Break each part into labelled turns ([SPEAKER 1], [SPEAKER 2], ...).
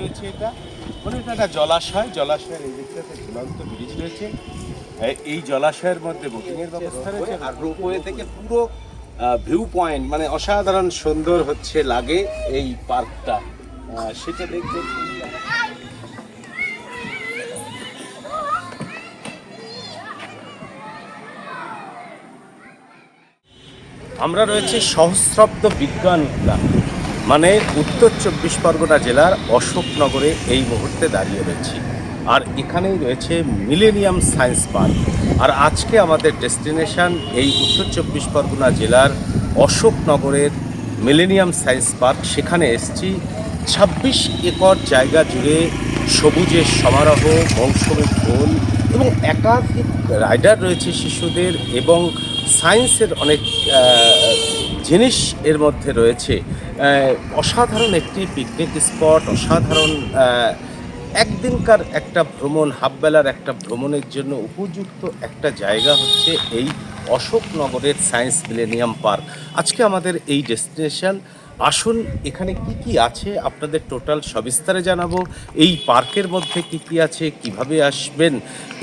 [SPEAKER 1] রয়েছে এটা। মানে এটা একটা জলাশয়। জলাশয়ের এই দিকটাতে ঝুলন্ত ব্রিজ রয়েছে। এই জলাশয়ের মধ্যে বোটিংয়ের ব্যবস্থা রয়েছে। আর রোপওয়ে থেকে পুরো ভিউ পয়েন্ট মানে অসাধারণ সুন্দর হচ্ছে লাগে এই পার্কটা সেটা দেখতে আমরা রয়েছে সহস্রাব্দ বিজ্ঞান উদ্যান। মানে উত্তর চব্বিশ পরগনা জেলার অশোকনগরে এই মুহূর্তে দাঁড়িয়ে রয়েছি। আর এখানেই রয়েছে মিলেনিয়াম সায়েন্স পার্ক। আর আজকে আমাদের ডেস্টিনেশন এই উত্তর চব্বিশ পরগনা জেলার অশোকনগরের মিলেনিয়াম সায়েন্স পার্ক। সেখানে এসছি। ছাব্বিশ একর জায়গা জুড়ে সবুজের সমারোহ, মৌসুমী ফুল এবং একাধিক রাইডার রয়েছে শিশুদের এবং সায়েন্সের অনেক জিনিস এর মধ্যে রয়েছে। অসাধারণ একটি পিকনিক স্পট অসাধারণ একদিনকার একটা ভ্রমণ, হাফবেলার একটা ভ্রমণের জন্য উপযুক্ত একটা জায়গা হচ্ছে এই অশোকনগরের সায়েন্স মিলেনিয়াম পার্ক। আজকে আমাদের এই ডেস্টিনেশন আসুন, এখানে কি কি আছে? আপনাদের টোটাল সবিস্তারে জানাব। এই পার্কের মধ্যে কি কি আছে? কীভাবে আসবেন?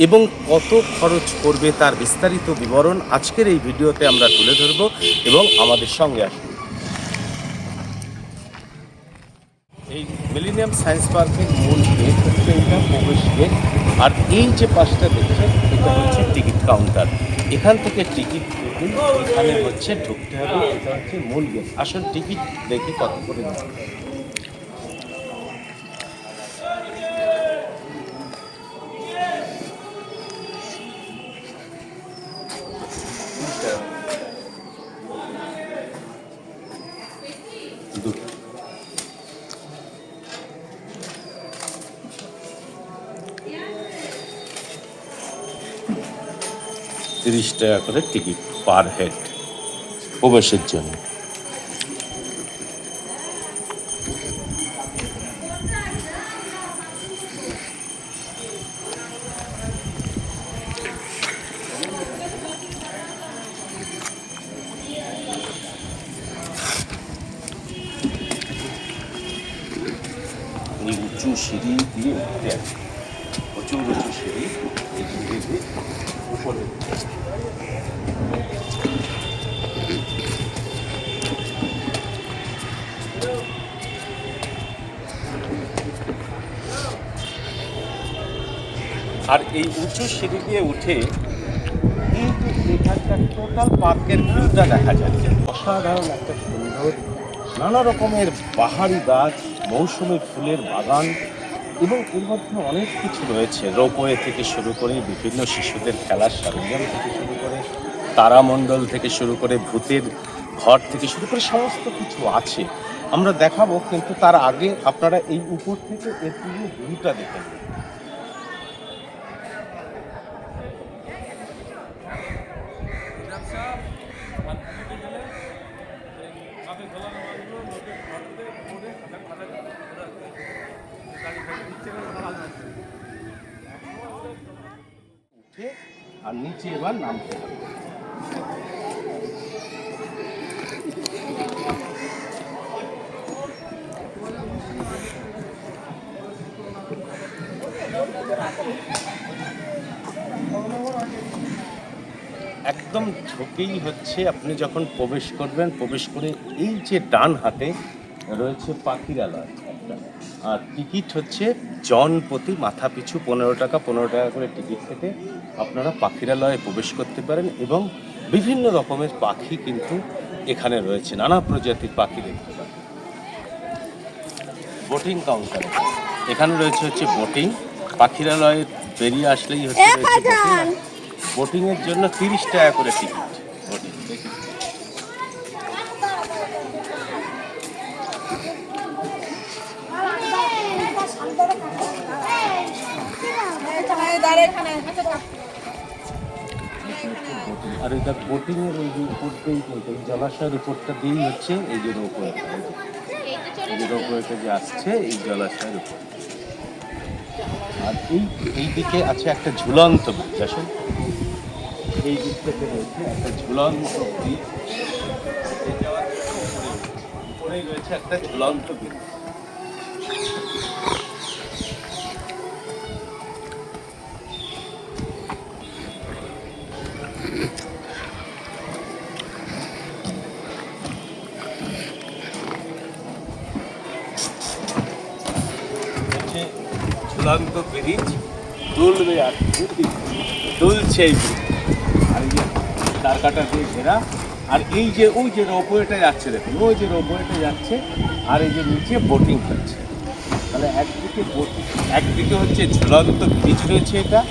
[SPEAKER 1] এবং কত খরচ করবে তার বিস্তারিত বিবরণ আজকের এই ভিডিওতে আমরা তুলে ধরব এবং আমাদের সঙ্গে আসুন। এই মিলেনিয়াম সায়েন্স পার্কের মূল গেট হচ্ছে এটা, প্রবেশ গেট। আর এই যে পাশটা দেখছেন, এটা হচ্ছে টিকিট কাউন্টার। এখান থেকে টিকিট দেখুন এখানে হচ্ছে ঢুকতে হবে, এটা হচ্ছে মূল গেট। আসল টিকিট দেখি কত করে তিরিশ টাকা করে টিকিট। পার হেড প্রবেশের জন্য। সিঁড়ি দিয়ে প্রচুর উঁচু সিঁড়ি উপরে আর এই উঁচু সিঁড়ি দিয়ে উঠে কিন্তু এখানটা টোটাল পার্কের ভিউটা দেখা যাচ্ছে। অসাধারণ একটা সুন্দর, নানা রকমের পাহাড়ি গাছ, মৌসুমি ফুলের বাগান এবং এর মধ্যে অনেক কিছু রয়েছে। রোপওয়ে থেকে শুরু করে বিভিন্ন শিশুদের খেলার সরঞ্জাম থেকে শুরু করে, তারামণ্ডল থেকে শুরু করে, ভূতের ঘর থেকে শুরু করে সমস্ত কিছু আছে। আমরা দেখাবো, কিন্তু তার আগে আপনারা এই উপর থেকে এর পুরো ভিউটা দেখে নিন উঠে আর নিচে এবার নামতে হবে। একদম ঢুকেই হচ্ছে আপনি যখন প্রবেশ করবেন, প্রবেশ করে এই যে ডান হাতে রয়েছে পাখিরালয় আর টিকিট হচ্ছে জন প্রতি মাথা পিছু পনেরো টাকা পনেরো টাকা করে টিকিট কেটে আপনারা পাখিরালয়ে প্রবেশ করতে পারেন এবং বিভিন্ন রকমের পাখি কিন্তু এখানে রয়েছে নানা প্রজাতির পাখি দেখতে পাবেন। বোটিং কাউন্টার এখানে রয়েছে হচ্ছে বোটিং। পাখিরালয়ে বেরিয়ে আসলেই হচ্ছে বোটিং। বোটিং জন্য তিরিশ টাকা করে টিকিট আর এটা বোটিং এর ওই যে উপর দিয়েই কিন্তু এই জলাশয়ের উপরটা দিয়েই হচ্ছে, এই যে রোপওয়ে এই যে রোপওয়েতে যে আসছে, এই জলাশয়ের উপর আর এই এই দিকে আছে একটা ঝুলন্ত ব্রিজ আসুন। এই দিক থেকে রয়েছে একটা ঝুলন্ত ব্রিজ উপরেই রয়েছে একটা ঝুলন্ত ব্রিজ ব্রিজ দুলবে আর দুলবে দুলছে এই আর এই যে তার কাটা দিয়ে ঘেরা, আর এই যে ওই যে রোপওয়েটা যাচ্ছে, দেখুন, ওই যে রোপওয়েটা যাচ্ছে, আর এই যে নিচে বোটিং হচ্ছে। তাহলে একদিকে বোটিং একদিকে হচ্ছে ঝুলন্ত ব্রিজ রয়েছে এটা।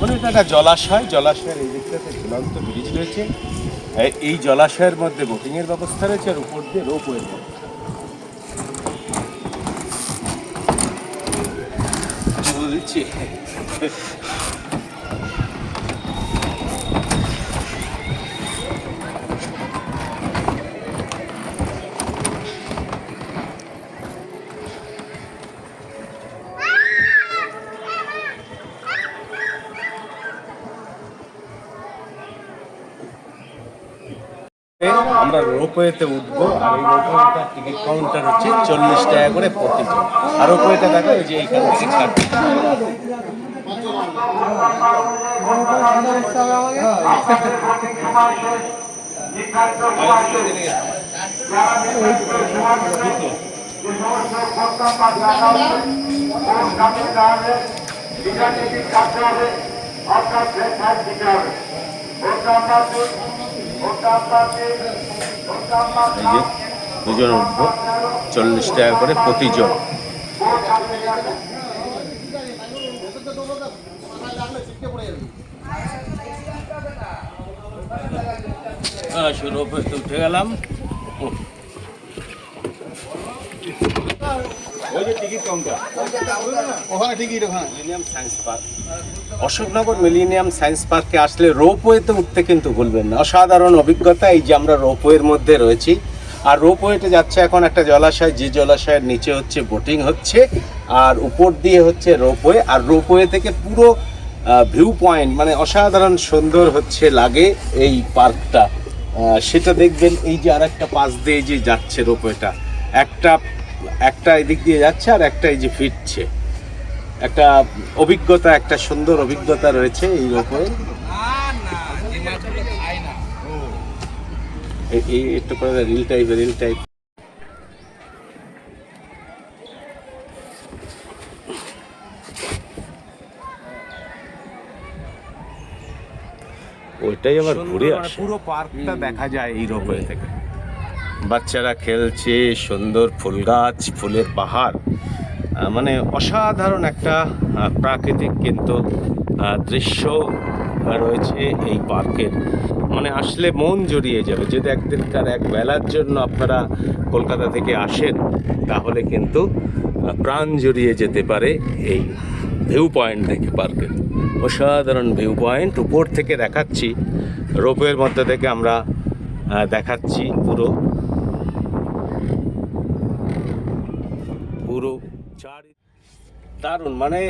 [SPEAKER 1] মানে এটা একটা জলাশয়, জলাশয়ের এই দিকটাতে ঝুলন্ত ব্রিজ রয়েছে। এই জলাশয়ের মধ্যে বোটিংয়ের ব্যবস্থা রয়েছে, আর উপর দিয়ে রোপওয়ের ব্যবস্থা। 这 আমরা রোপওয়েতে উঠবো আর এই রোপওয়েটার টিকিট কাউন্টার হচ্ছে চল্লিশ টাকা করে প্রতিজন আর রোপওয়েটা দেখা যে এইখান থেকে ছাড়বে দুজন চল্লিশ টাকা করে প্রতিজন। রোপওয়েতে উঠে গেলাম। ওই যে টিকিট কাউন্টার
[SPEAKER 2] ওখানে টিকিট ওখানে।
[SPEAKER 1] Millennium science park Ashoknagar millennium science পার্কে আসলে রোপওয়েতে উঠতে কিন্তু ভুলবেন না। অসাধারণ অভিজ্ঞতা এই যে আমরা রোপওয়ের মধ্যে রয়েছি। আর রোপওয়েতে যাচ্ছে এখন একটা জলাশয় যে জলাশয়ের নিচে হচ্ছে বোটিং হচ্ছে আর উপর দিয়ে হচ্ছে রোপওয়ে আর রোপওয়ে থেকে পুরো ভিউ পয়েন্ট মানে অসাধারণ সুন্দর হচ্ছে লাগে এই পার্কটা সেটা দেখবেন এই যে আর একটা পাশ দিয়ে যে যাচ্ছে রোপওয়েটা একটা একটা এদিক দিয়ে যাচ্ছে আর একটা এই যে ফিরছে। একটা অভিজ্ঞতা একটা সুন্দর অভিজ্ঞতা রয়েছে এই রোপওয়ে এই- এই একটু করে রিল টাইপ রিল টাইপ ওইটাই আবার ঘুরে আসে। পুরো পার্কটা দেখা যায় এই রোপওয়ে থেকে। বাচ্চারা খেলছে, সুন্দর ফুল গাছ, ফুলের পাহাড়। মানে অসাধারণ একটা প্রাকৃতিক কিন্তু দৃশ্য রয়েছে এই পার্কের। মানে আসলে মন জড়িয়ে যাবে। যদি একদিনকার এক বেলার জন্য আপনারা কলকাতা থেকে আসেন, তাহলে কিন্তু প্রাণ জড়িয়ে যেতে পারে এই ভিউ পয়েন্ট থেকে পার্কের অসাধারণ ভিউ পয়েন্ট উপর থেকে দেখাচ্ছি। রোপের মধ্যে থেকে আমরা দেখাচ্ছি পুরো। পুরো দারুণ মানে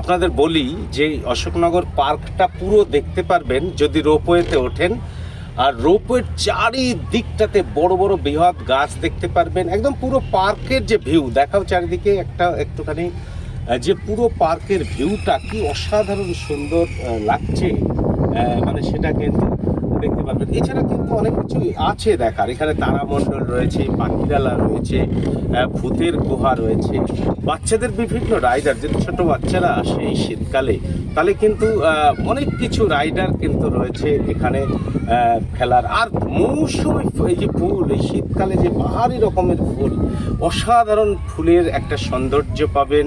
[SPEAKER 1] আপনাদের বলি যে অশোকনগর পার্কটা পুরো দেখতে পারবেন যদি রোপওয়েতে ওঠেন। আর রোপওয়ের চারিদিকটাতে বড় বড় বৃহৎ গাছ দেখতে পারবেন। একদম পুরো পার্কের যে ভিউ, দেখাও চারিদিকে একটা একটুখানি যে পুরো পার্কের ভিউটা কি অসাধারণ সুন্দর লাগছে মানে সেটা কিন্তু দেখতে পারবেন। এছাড়া কিন্তু অনেক কিছু আছে দেখার। এখানে তারামণ্ডল রয়েছে, পাখিরালা রয়েছে ভূতের গুহা রয়েছে। বাচ্চাদের বিভিন্ন রাইডার, যদি ছোট বাচ্চারা আসে এই শীতকালে, তাহলে কিন্তু অনেক কিছু রাইডার কিন্তু রয়েছে এখানে খেলার। আর মৌসুমি এই যে ফুল, এই শীতকালে যে বাহারি রকমের ফুল, অসাধারণ ফুলের একটা সৌন্দর্য পাবেন।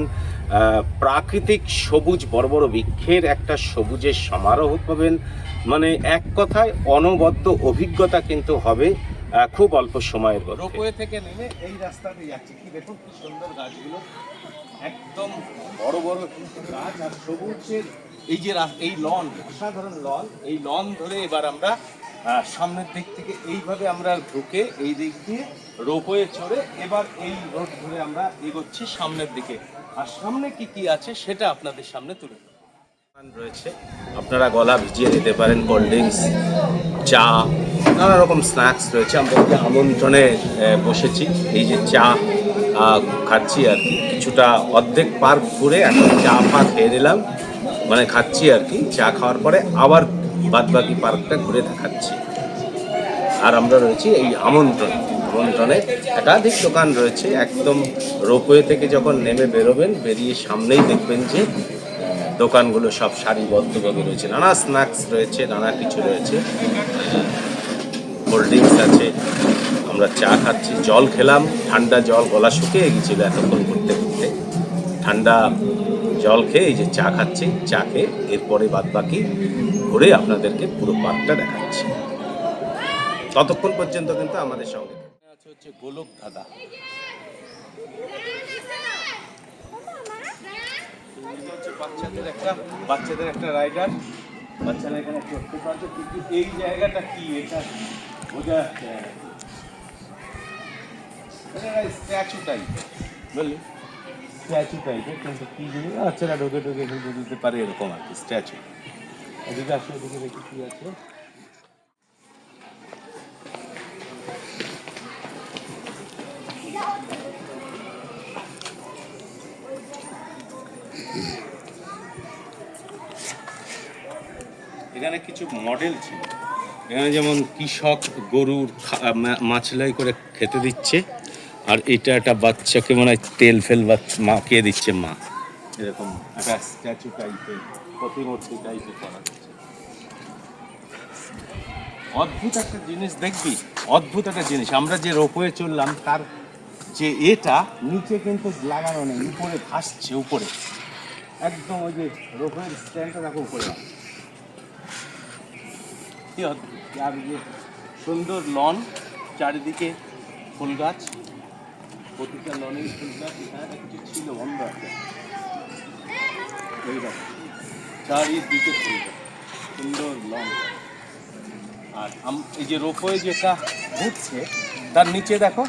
[SPEAKER 1] প্রাকৃতিক সবুজ বড় বড় বৃক্ষের একটা সবুজের সমারোহ পাবেন। মানে এক কথায় অনবদ্য অভিজ্ঞতা কিন্তু হবে খুব অল্প সময়ের মধ্যে। রোপওয়ে থেকে নেমে এই রাস্তাতে যাচ্ছে। কি দেখুন, কি সুন্দর গাছগুলো। একদম বড় বড় গাছ আর সবুজের এই যে এই লন, অসাধারণ লন, এই লন ধরে এবার আমরা সামনের দিক থেকে এইভাবে আমরা ঢুকে এই দিক দিয়ে রোপওয়ে চড়ে এবার এই রোড ধরে আমরা এগোচ্ছি সামনের দিকে। আর সামনে কি কি আছে সেটা আপনাদের সামনে তুলে। রয়েছে। আপনারা গলা ভিজিয়ে দিতে পারেন কোল্ড ড্রিঙ্কস চা, নানা রকম স্ন্যাক্স রয়েছে। আমরা আমন্ত্রণে বসেছি। এই যে চা খাচ্ছি আর কি। কিছুটা অর্ধেক পার্ক ঘুরে এখন চা ফা খেয়ে নিলাম। মানে খাচ্ছি আর কি। চা খাওয়ার পরে আবার বাদবাকি পার্কটা ঘুরে দেখাচ্ছি। আর আমরা রয়েছি এই আমন্ত্রণ। আমন্ত্রণে একাধিক দোকান রয়েছে। একদম রোপওয়ে থেকে যখন নেমে বেরোবেন, বেরিয়ে সামনেই দেখবেন যে, দোকানগুলো সব সারিবদ্ধভাবে রয়েছে। নানা স্ন্যাক্স রয়েছে, নানা কিছু রয়েছে। কোল্ড ড্রিঙ্কস আছে। আমরা চা খাচ্ছি, জল খেলাম, ঠান্ডা জল, গলা শুকিয়ে গেছিল এতক্ষণ ঘুরতে ঘুরতে। ঠান্ডা জল খেয়ে এই যে চা খাচ্ছি, চা খেয়ে এরপরে বাদ বাকি ঘুরে আপনাদেরকে পুরো পার্কটা দেখাচ্ছি। ততক্ষণ পর্যন্ত কিন্তু আমাদের সঙ্গে হচ্ছে গোলক ধাঁধা। বাচ্চাদের একটা বাচ্চাদের একটা রাইডার বাচ্চারা এখানে করতে পারছে কিন্তু এই জায়গাটা কি? এটা বোঝা। স্ট্যাচু টাইপের বুঝলি স্ট্যাচু টাইপের কিন্তু কি জিনিস বাচ্চারা ঢোকে ঢোকে ঢুকে দিতে পারে এরকম আর কি স্ট্যাচু এদিকে আসলে এদিকে দেখি কি আছে। এখানে কিছু মডেল ছিল। এখানে যেমন কৃষক গরুর মা- মাছলাই করে খেতে দিচ্ছে, আর এটা একটা বাচ্চাকে মনে হয় তেল ফেল বাচ্চা মাখিয়ে দিচ্ছে মা। এরকম একটা স্ট্যাচু টাইপের প্রতিমূর্তি টাইপের অদ্ভুত একটা জিনিস দেখবি, অদ্ভুত একটা জিনিস। আমরা যে রোপওয়ে চললাম, তার যে এটা, নিচে কিন্তু লাগানো নেই, উপরে ভাসছে, উপরে। একদম ওই যে রোপওয়ের স্ট্যান্ডটা দেখো উপরে। কি আর সুন্দর লন, চারিদিকে ফুল গাছ। প্রতিটা লনে ফুল গাছ, এখানে কিছু ছিল বন্ধ আছে। এই চারিদিকে ফুল গাছ, সুন্দর লন। আর এই যে রোপওয়ে যেটা ঘুরছে তার নিচে দেখো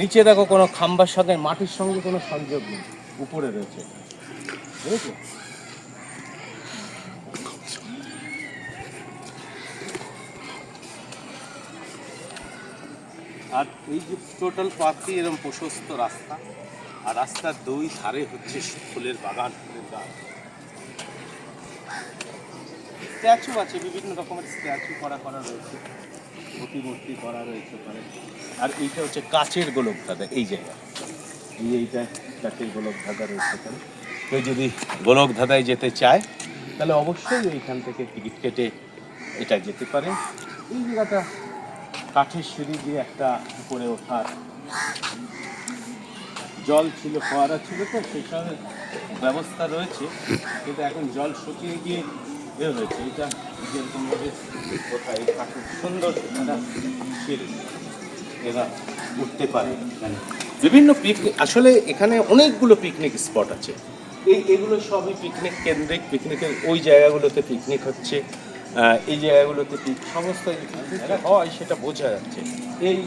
[SPEAKER 1] নিচে দেখো কোনো খাম্বার সঙ্গে মাটির সঙ্গে কোনো সংযোগ নেই, উপরে রয়েছে। বুঝেছ? আর এই যে টোটাল পার্কটি এরকম প্রশস্ত রাস্তা, আর রাস্তার দুই ধারে হচ্ছে ফুলের বাগান, ফুলের গাছ। স্ট্যাচু আছে, বিভিন্ন রকমের স্ট্যাচু করা করা রয়েছে, প্রতিমূর্তি করা রয়েছে ওখানে। আর এইটা হচ্ছে কাচের গোলক ধাঁধা এই জায়গা। এই এইটা কাচের গোলক ধাঁধা রয়েছে এখানে। কেউ যদি গোলক ধাঁধায় যেতে চায়, তাহলে অবশ্যই এইখান থেকে টিকিট কেটে এটা যেতে পারে। এই জায়গাটা কাঠের সিঁড়ি দিয়ে একটা উপরে ওঠার জল ছিল, ফোয়ারা ছিল তো, সেই সবের ব্যবস্থা রয়েছে। কিন্তু এখন জল শুকিয়ে গিয়ে এ হয়েছে। এটা যেরকম ভাবে কোথায় কাঠের সুন্দর একটা সিঁড়ি এরা উঠতে পারে বিভিন্ন পিকনিক, আসলে এখানে অনেকগুলো পিকনিক স্পট আছে। এই, এগুলো সবই পিকনিক কেন্দ্রিক, পিকনিকের ওই জায়গাগুলোতে পিকনিক হচ্ছে। এই জায়গাগুলোতে পিক সমস্ত হয় সেটা বোঝা যাচ্ছে। এই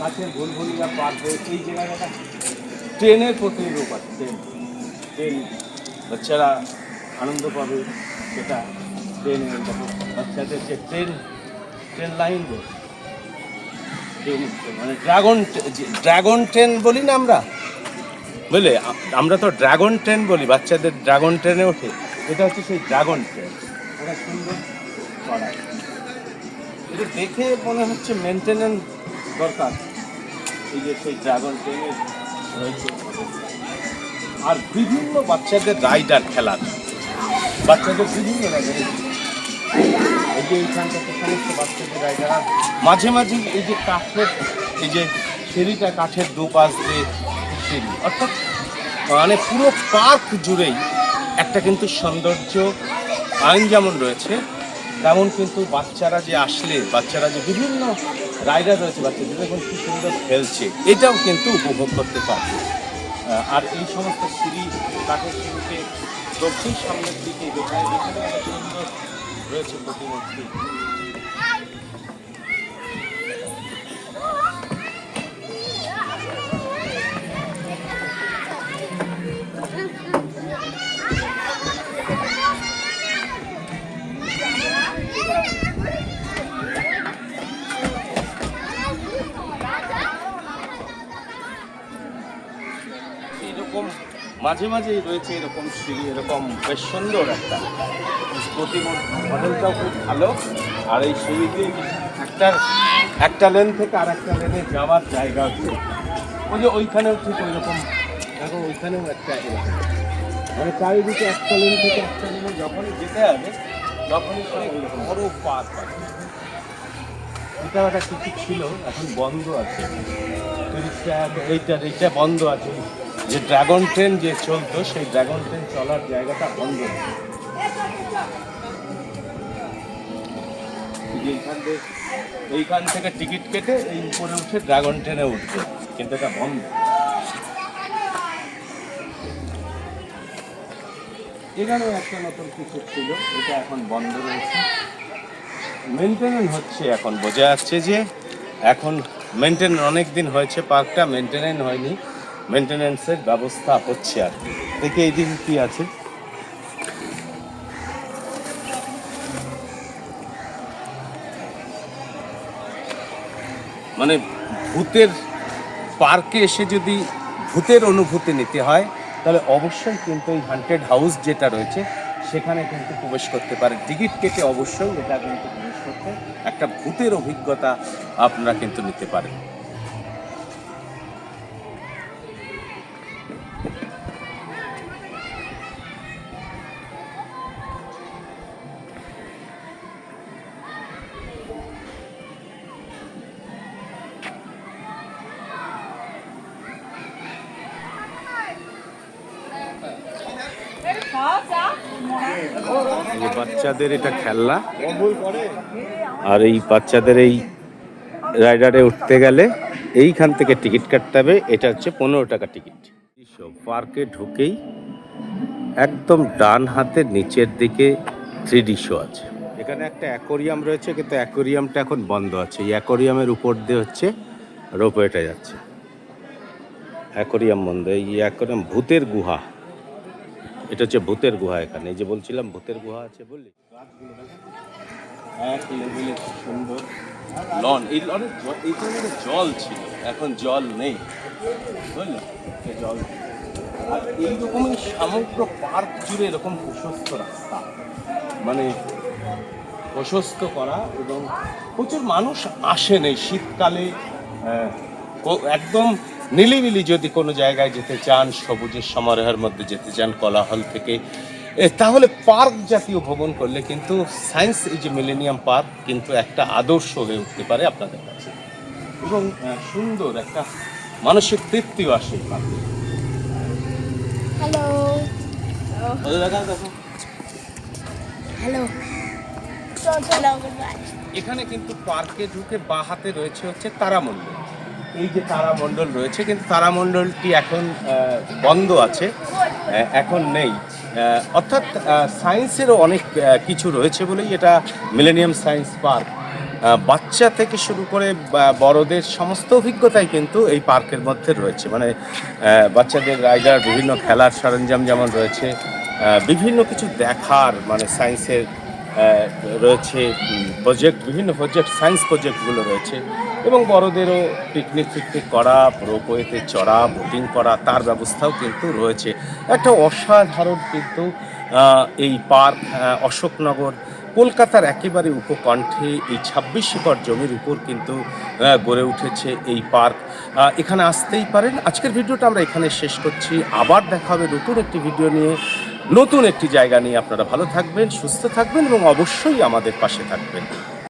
[SPEAKER 1] কাছের ভুলভুলিয়া পার হয়ে এই জায়গাটা ট্রেনের প্রতিরূপ আছে ট্রেন। ট্রেন বাচ্চারা আনন্দ পাবে সেটা ট্রেনে বাচ্চাদের যে ট্রেন ট্রেন লাইন মানে ড্রাগন ড্রাগন ট্রেন বলি না আমরা? বুঝলে আমরা তো ড্রাগন ট্রেন বলি বাচ্চাদের ড্রাগন ট্রেনে ওঠে। এটা হচ্ছে সেই ড্রাগন ট্রেন। এটা সুন্দর করা এটা দেখে মনে হচ্ছে মেনটেনেন্স দরকার। এই যে সেই ড্রাগন ট্রেনের রয়েছে। আর বিভিন্ন বাচ্চাদের রাইডার খেলার বাচ্চাদের বিভিন্ন রাইডার এই যে এইখানটাতে সমস্ত বাচ্চাদের রাইডার আর মাঝে মাঝে এই যে কাঠের, এই যে সিঁড়িটা কাঠের দুপাশ দিয়ে সিঁড়ি। অর্থাৎ মানে পুরো পার্ক জুড়েই একটা কিন্তু সৌন্দর্য আইন যেমন রয়েছে তেমন কিন্তু বাচ্চারা যে আসলে, বাচ্চারা যে বিভিন্ন রাইডার রয়েছে, বাচ্চাদের এখন খুব সুন্দর খেলছে। এটাও কিন্তু উপভোগ করতে পারবে। আর এই সমস্ত সিঁড়ি, কাঠের সিঁড়িতে দক্ষিণ সামনের দিকে রয়েছে প্রতিমূর্তি। এরকম মাঝে মাঝেই রয়েছে এরকম সিঁড়ি, এরকম বেশ সুন্দর একটা মডেলটাও খুব ভালো। আর এই সিঁড়ি দিয়ে একটা একটা লেন থেকে আর একটা লেনে যাওয়ার জায়গা আছে। ওই যে ওইখানেও ঠিক ওই রকম দেখো, ওইখানেও একটা মানে চারিদিকে একটা লেন থেকে একটা লেনে যখনই যেতে হবে, তখনই বড় পার্ক আছে এটা একটা টিকিট ছিল, এখন বন্ধ আছে। এইটা এইটা বন্ধ আছে। যে ড্রাগন ট্রেন যে চলতো, সেই ড্রাগন ট্রেন চলার জায়গাটা বন্ধ এইখান থেকে টিকিট কেটে এই উপরে উঠে ড্রাগন ট্রেনে উঠবে, কিন্তু এটা বন্ধ। এখানেও একটা নতুন কিছু ছিল, এটা এখন বন্ধ রয়েছে। মেনটেনেন্স হচ্ছে এখন, বোঝা যাচ্ছে যে এখন মেনটেন অনেক দিন হয়েছে পার্কটা মেনটেনেন্স হয়নি। মেনটেনেন্সের ব্যবস্থা হচ্ছে আর কি। দেখি এই দিন কি আছে। মানে ভূতের পার্কে এসে যদি ভূতের অনুভূতি নিতে হয়, তাহলে অবশ্যই কিন্তু এই হান্টেড হাউস যেটা রয়েছে, সেখানে কিন্তু প্রবেশ করতে পারে। টিকিট কেটে অবশ্যই এটা কিন্তু প্রবেশ করতে একটা ভূতের অভিজ্ঞতা আপনারা কিন্তু নিতে পারেন। বাচ্চাদের এটা খেলনা। আর এই বাচ্চাদের এই রাইডারে উঠতে গেলে এইখান থেকে টিকিট কাটতে হবে। এটা হচ্ছে পনেরো টাকা টিকিট। পার্কে ঢুকেই একদম ডান হাতের নিচের দিকে থ্রি ডি শো আছে। এখানে একটা অ্যাকোরিয়াম রয়েছে, কিন্তু অ্যাকোরিয়ামটা এখন বন্ধ আছে। এই অ্যাকোরিয়ামের উপর দিয়ে হচ্ছে রোপওয়েটা যাচ্ছে। অ্যাকোরিয়াম বন্ধ। এই অ্যাকোরিয়াম ভূতের গুহা। এটা হচ্ছে ভূতের গুহা এখানে। যে বলছিলাম, ভূতের গুহা আছে বললি? এক লেভেলে সুন্দর। লন, এই লনের এইখানে জল ছিল, এখন জল নেই। বুঝলি? জল আর এইরকমই সমগ্র পার্ক জুড়ে এরকম প্রশস্ত রাস্তা। মানে প্রশস্ত করা এবং প্রচুর মানুষ আসেন এই শীতকালে একদম নিলিবিলি যদি কোনো জায়গায় যেতে চান সবুজের সমারোহের মধ্যে যেতে চান কোলাহল থেকে এ, তাহলে পার্ক জাতীয় ভ্রমণ করলে কিন্তু সায়েন্স এই যে মিলেনিয়াম পার্ক কিন্তু একটা আদর্শ হয়ে উঠতে পারে আপনাদের কাছে। এবং সুন্দর একটা মানসিক তৃপ্তিও আসে এই পার্কে।
[SPEAKER 3] হ্যালো হ্যালো
[SPEAKER 1] এখানে কিন্তু পার্কে ঢুকে বা হাতে রয়েছে হচ্ছে তারামণ্ডল। এই যে তারামণ্ডল রয়েছে, কিন্তু তারামণ্ডলটি এখন বন্ধ আছে এখন নেই। অর্থাৎ সায়েন্সেরও অনেক কিছু রয়েছে বলেই এটা মিলেনিয়াম সায়েন্স পার্ক। বাচ্চা থেকে শুরু করে বড়দের সমস্ত অভিজ্ঞতাই কিন্তু এই পার্কের মধ্যে রয়েছে। মানে বাচ্চাদের রাইডার, বিভিন্ন খেলার সরঞ্জাম যেমন রয়েছে বিভিন্ন কিছু দেখার মানে সায়েন্সের রয়েছে প্রজেক্ট, বিভিন্ন প্রজেক্ট, সায়েন্স প্রজেক্টগুলো রয়েছে। এবং বড়দেরও পিকনিক ফিকনিক করা রোপওয়েতে চড়া বোটিং করা, তার ব্যবস্থাও কিন্তু রয়েছে। একটা অসাধারণ কিন্তু এই পার্ক অশোকনগর, কলকাতার একেবারে উপকণ্ঠে এই ছাব্বিশ একর জমির উপর কিন্তু গড়ে উঠেছে এই পার্ক। এখানে আসতেই পারেন। আজকের ভিডিওটা আমরা এখানে শেষ করছি। আবার দেখা হবে নতুন একটি ভিডিও নিয়ে। নতুন একটি জায়গা নিয়ে আপনারা ভালো থাকবেন, সুস্থ থাকবেন এবং অবশ্যই আমাদের পাশে থাকবেন।